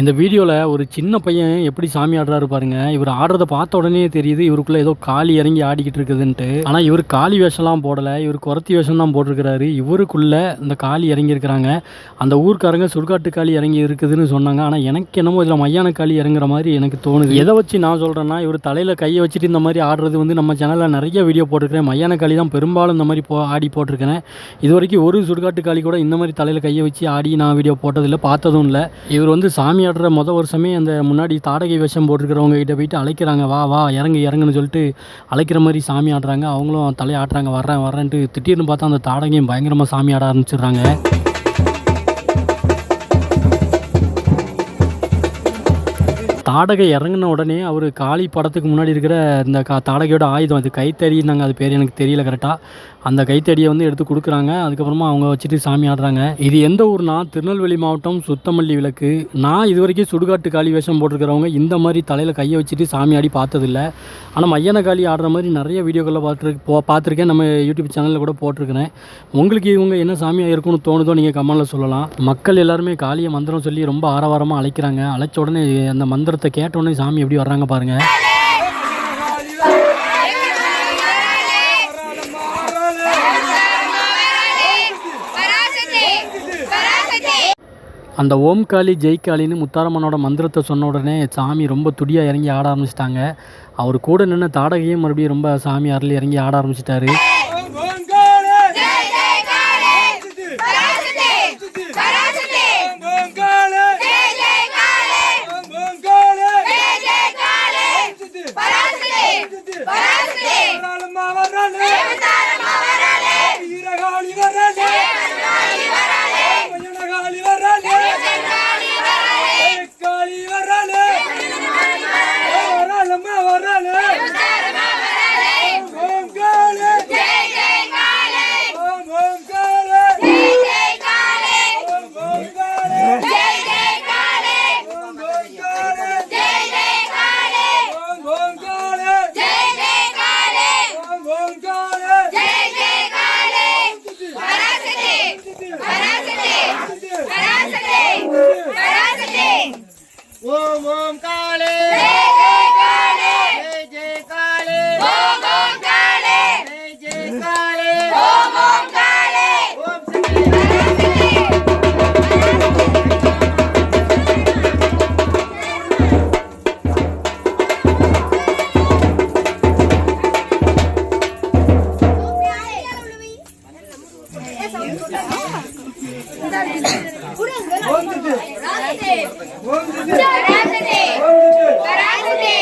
இந்த வீடியோவில் ஒரு சின்ன பையன் எப்படி சாமி ஆடுறாரு பாருங்க. இவர் ஆடுறத பார்த்த உடனே தெரியுது இவருக்குள்ள ஏதோ காளி இறங்கி ஆடிக்கிட்டு இருக்குதுன்ட்டு. ஆனால் இவர் காளி வேஷம்லாம் போடலை. இவர் குரத்தி வேஷம் தான் போட்டிருக்கிறாரு. இவருக்குள்ள இந்த காளி இறங்கியிருக்கிறாங்க. அந்த ஊர்க்காரங்க சுடுகாட்டு காளி இறங்கி இருக்குதுன்னு சொன்னாங்க. ஆனால் எனக்கு என்னமோ இதில் மையான காளி இறங்குற மாதிரி எனக்கு தோணுது. எதை வச்சு நான் சொல்கிறேன்னா இவர் தலையில் கையை வச்சுட்டு இந்த மாதிரி ஆடுறது வந்து நம்ம சேனலில் நிறைய வீடியோ போட்டிருக்கிறேன். மையான காளி தான் பெரும்பாலும் இந்த மாதிரி போ ஆடி போட்டிருக்கிறேன். இது வரைக்கும் ஒரு சுடுகாட்டு காளி கூட இந்த மாதிரி தலையில் கையை வச்சு ஆடி நான் வீடியோ போட்டதில்லை பார்த்ததும் இல்லை. இவர் வந்து சாமி ஆடுற மொதல் வருஷமே அந்த முன்னாடி தாடகை வேஷம் போட்டிருக்கிறவங்க கிட்ட போயிட்டு அழைக்கிறாங்க வா வா இறங்கு இறங்குன்னு சொல்லிட்டு அழைக்கிற மாதிரி சாமி ஆடுறாங்க. அவங்களும் தலையை வர்றேன் வர்றேன்ட்டு திடீர்னு பார்த்தா அந்த தாடகையும் பயங்கரமாக சாமி ஆட ஆரம்பிச்சிடுறாங்க. தாடகை இறங்கின உடனே அவர் காளி படத்துக்கு முன்னாடி இருக்கிற இந்த கா தாடகையோட ஆயுதம் அது கைத்தறினாங்க அது பேர் எனக்கு தெரியல கரெக்டாக அந்த கைத்தறியை வந்து எடுத்து கொடுக்குறாங்க. அதுக்கப்புறமா அவங்க வச்சுட்டு சாமி ஆடுறாங்க. இது எந்த ஊர்னா திருநெல்வேலி மாவட்டம் சுத்தமல்லி விளக்கு. நான் இது வரைக்கும் சுடுகாட்டு காளி வேஷம் போட்டிருக்கிறவங்க இந்த மாதிரி தலையில் கையை வச்சுட்டு சாமி ஆடி பார்த்ததில்ல. ஆனால் மையான காளி ஆடுற மாதிரி நிறைய வீடியோக்களில் பார்த்துருக்கு போ பார்த்துருக்கேன். நம்ம யூடியூப் சேனலில் கூட போட்டிருக்கிறேன். உங்களுக்கு இவங்க என்ன சாமியாக இருக்கும்னு தோணுதோ நீங்கள் கமெண்டில் சொல்லலாம். மக்கள் எல்லாருமே காளியை மந்திரம் சொல்லி ரொம்ப ஆரவாரமாக அழைக்கிறாங்க. அழைச்ச உடனே அந்த மந்திர கேட்ட உடனே சாமி எப்படி வர்றாங்க பாருங்கள் அந்த ஓம் காளி முத்தாரம்மனோட மந்திரத்தை சொன்ன உடனே சாமி ரொம்ப துடியாக இறங்கி ஆட ஆரம்பிச்சிட்டாங்க. அவர் கூட நின்று தாடகையும் மறுபடியும் ரொம்ப சாமி அருள் இறங்கி ஆட ஆரம்பிச்சிட்டாரு. Canada! ஓம் ஓம் காளே ஜெய் ஜெய் காளி ஜெய் ஜெய் காளே ஓம் ஓம் காளி ஜெய் ஜெய் காளே ஓம் ஓம் காளி ஓம் పరాజతే పరాజతే